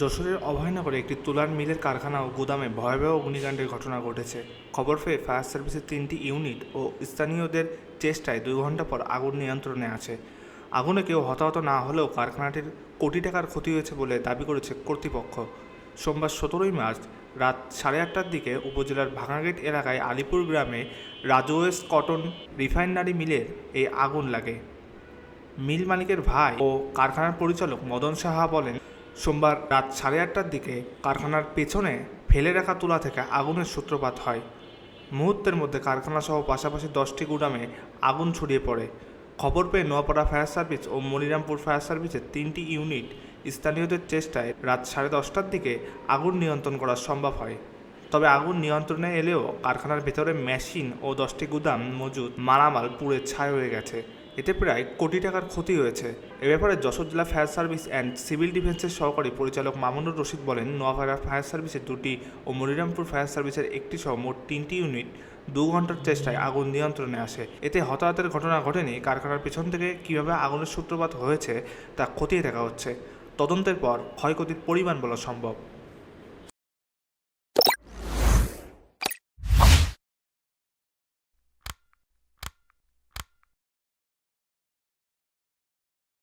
যশোরের অভয়নগরে একটি তুলার মিলের কারখানা ও গুদামে ভয়াবহ অগ্নিকাণ্ডের ঘটনা ঘটেছে। খবর পেয়ে ফায়ার সার্ভিসের তিনটি ইউনিট ও স্থানীয়দের চেষ্টায় দুই ঘণ্টা পর আগুন নিয়ন্ত্রণে আছে। আগুনে কেউ হতাহত না হলেও কারখানাটির কোটি টাকার ক্ষতি হয়েছে বলে দাবি করেছে কর্তৃপক্ষ। সোমবার সতেরোই মার্চ রাত সাড়ে আটটার দিকে উপজেলার ভাঙাগেট এলাকায় আলিপুর গ্রামে রাজওয়েস কটন রিফাইনারি মিলের এই আগুন লাগে। মিল মালিকের ভাই ও কারখানার পরিচালক মদন সাহা বলেন, সোমবার রাত সাড়ে আটটার দিকে কারখানার পেছনে ফেলে রাখা তুলা থেকে আগুনের সূত্রপাত হয়। মুহূর্তের মধ্যে কারখানা সহ পাশাপাশি দশটি গুদামে আগুন ছড়িয়ে পড়ে। খবর পেয়ে নোয়াপাড়া ফায়ার সার্ভিস ও মনিরামপুর ফায়ার সার্ভিসের তিনটি ইউনিট স্থানীয়দের চেষ্টায় রাত সাড়ে দশটার দিকে আগুন নিয়ন্ত্রণ করা সম্ভব হয়। তবে আগুন নিয়ন্ত্রণে এলেও কারখানার ভেতরে মেশিন ও দশটি গুদাম মজুদ মালামাল পুড়ে ছাই হয়ে গেছে। এতে প্রায় কোটি টাকার ক্ষতি হয়েছে। এ ব্যাপারে যশোর জেলা ফায়ার সার্ভিস অ্যান্ড সিভিল ডিফেন্সের সহকারী পরিচালক মামুনুর রশিদ বলেন, নোয়াপাড়া ফায়ার সার্ভিসের দুটি ও মনিরামপুর ফায়ার সার্ভিসের একটি সহ মোট তিনটি ইউনিট দু ঘণ্টার চেষ্টায় আগুন নিয়ন্ত্রণে আসে। এতে হতাহতের ঘটনা ঘটেনি কারখানার পেছন থেকে কীভাবে আগুনের সূত্রপাত হয়েছে তা খতিয়ে দেখা হচ্ছে। তদন্তের পর ক্ষয়ক্ষতির পরিমাণ বলা সম্ভব।